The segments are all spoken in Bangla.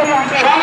সব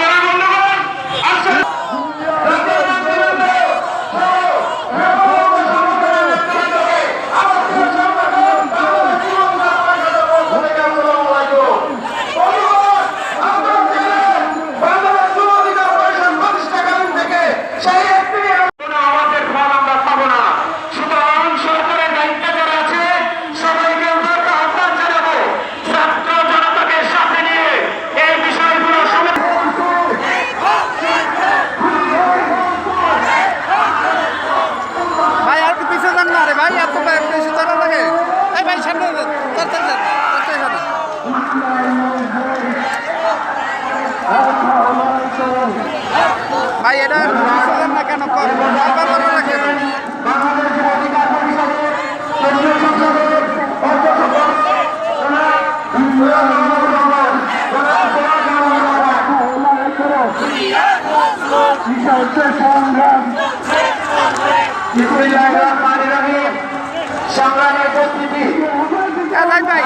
রহমানির রহিম। সংগ্রামের উপস্থিতি এলাই ভাই